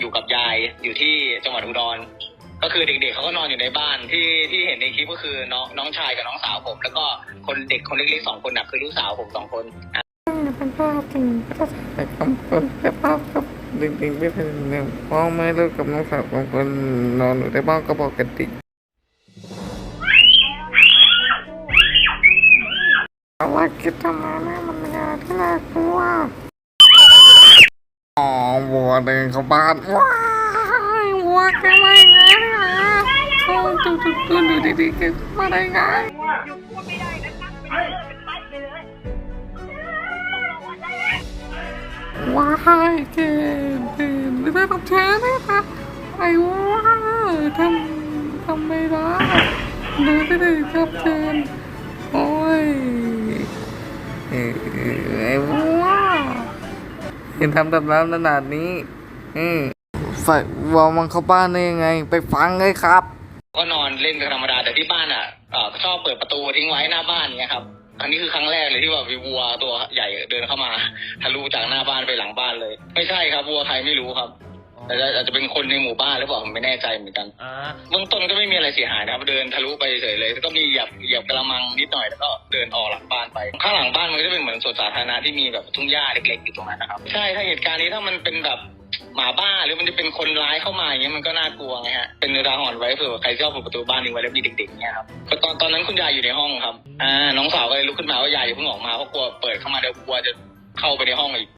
อยู่กับยายอยู่ที่จังหวัดอุดร ก็คือเด็กๆเขาก็นอนอยู่ในบ้านที่ที่เห็นในคลิปก็คือน้องน้องชายกับน้องสาวผม แล้วก็คนเด็กคนเล็กๆสองคนน่ะคือลูกสาวผมสองคนอะเป็นภาพจริงก็ใส่คำพูดแต่ภาพกับเด็กๆไม่เป็นหนึ่องพ่อแม่ลูกกับน้องสาวของคนนอนอยู่ในบ้านก็ปกติภารกิจทำงานเนี่มันเป็นงานที่น่ากลัว เดินเข้าบ้านว้ายวัวแกมาไงเนี่ยโอ้จุดจุดจุดดูดีๆแกมาได้ไงอยู่พูดไม่ได้นะคะเป็นเลิกเป็นไปไปเลยว้ายเกมเป็นไม่ได้ต้องแชร์นะคะไอ้ว้าทำทำไม่ได้ดูไม่ได้ครับเจนโอ้ยเออไอ้ว้า เห็นทำแบบนั้นขนาดนี้ อืมใส่วอลมันเข้าบ้านได้ยังไง ไปฟังเลยครับ ก็นอนเล่นกันธรรมดาแต่ที่บ้านอะเอ่อชอบเปิดประตูทิ้งไว้หน้าบ้านเงี้ยครับ อันนี้คือครั้งแรกเลยที่แบบมีวัวตัวใหญ่เดินเข้ามาทะลุจากหน้าบ้านไปหลังบ้านเลย ไม่ใช่ครับวัวใครไม่รู้ครับ แต่อาจจะเป็นคนในหมู่บ้านหรือเปล่าผมไม่แน่ใจเหมือนกันอ่าเบื้องต้นก็ไม่มีอะไรเสียหายนะครับเดินทะลุไปเฉยเลยแล้วก็มีเหยียบเหยียบกระมังนิดหน่อยแล้วก็เดินออกหลังบ้านไปข้างหลังบ้านมันก็จะเป็นเหมือนสวนสาธารณะที่มีแบบทุ่งหญ้าเล็กๆอยู่ตรงนั้นนะครับใช่ถ้าเหตุการณ์นี้ถ้ามันเป็นแบบหมาบ้าหรือมันจะเป็นคนร้ายเข้ามาอย่างเงี้ยมันก็น่ากลัวไงฮะเป็นอุทาหรณ์ไว้เผื่อใครชอบเปิดประตูบ้านทิ้งไว้แล้วมีเด็กๆเงี้ยครับก็ตอนตอนนั้นคุณยายอยู่ในห้องครับอ่าน้องสาวก็เลยลุกขึ้นมาว่ายายอย่าเพิ่งออกมาเพราะกลัวเปิดเข้ามาเดี๋ยวกลัวจะเข้าไปในห้องอีก